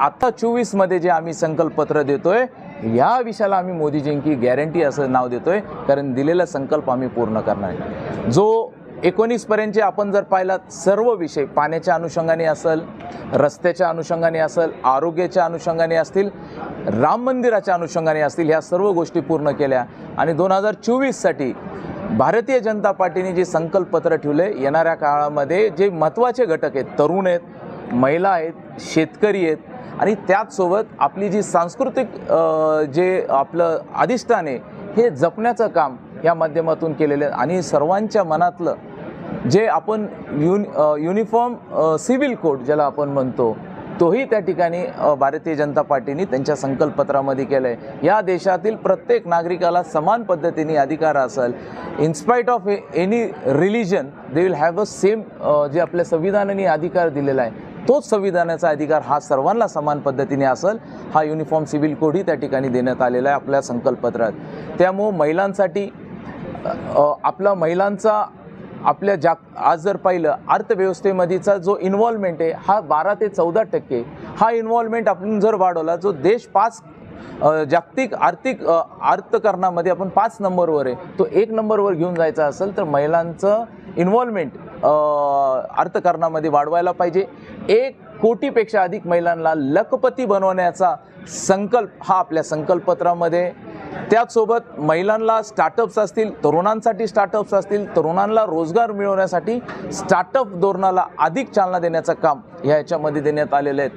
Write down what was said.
आता चोवीसमध्ये जे आम्ही संकल्पपत्र देतोय या विषयाला आम्ही मोदीजींकी गॅरंटी असं नाव देतोय कारण दिलेला संकल्प आम्ही पूर्ण करणार आहे. जो एकोणीसपर्यंतचे आपण जर पाहिलात सर्व विषय पाण्याच्या अनुषंगाने असेल रस्त्याच्या अनुषंगाने असेल आरोग्याच्या अनुषंगाने असतील राम मंदिराच्या अनुषंगाने असतील ह्या सर्व गोष्टी पूर्ण केल्या आणि दोन हजार चोवीससाठी भारतीय जनता पार्टीने जे संकल्पपत्र ठेवले येणाऱ्या काळामध्ये जे महत्त्वाचे घटक आहेत तरुण आहेत महिला आहेत शेतकरी आहेत आणि त्याचसोबत आपली जी सांस्कृतिक जे आपलं अधिष्ठान आहे हे जपण्याचं काम या माध्यमातून केलेलं आहे. आणि सर्वांच्या मनातलं जे आपण युनि युनिफॉर्म सिव्हिल कोड ज्याला आपण म्हणतो तोही त्या ठिकाणी भारतीय जनता पार्टीने त्यांच्या संकल्पपत्रामध्ये केलं आहे या देशातील प्रत्येक नागरिकाला समान पद्धतीने अधिकार असेल. In spite of any religion they will have a same जे आपल्या संविधानाने अधिकार दिलेला आहे. तोच संविधानाचा अधिकार हा सर्वांना समान पद्धतीने असेल हा युनिफॉर्म सिव्हिल कोडही त्या ठिकाणी देण्यात आलेला आहे आपल्या संकल्पपत्रात त्यामुळं महिलांसाठी आपला महिलांचा आपल्या जाग आज जर पाहिलं अर्थव्यवस्थेमध्येचा जो इन्व्हॉल्वमेंट आहे हा बारा ते चौदा टक्के हा इन्व्हॉल्वमेंट आपण जर वाढवला जो देश पाच जागतिक आर्थिक अर्थकरणामध्ये अर्थकारणामध्ये आपण पाच नंबरवर आहे तो एक नंबरवर घेऊन जायचा असेल तर महिलांचं इन्व्हॉल्वमेंट अर्थकारणामध्ये वाढवायला पाहिजे. एक कोटीपेक्षा अधिक महिलांना लखपती बनवण्याचा संकल्प हा आपल्या संकल्पपत्रामध्ये त्याचसोबत महिलांना स्टार्टअप्स असतील तरुणांसाठी स्टार्टअप्स असतील तरुणांना रोजगार मिळवण्यासाठी स्टार्टअप धोरणाला अधिक चालना देण्याचं काम ह्या याच्यामध्ये देण्यात आलेलं आहे.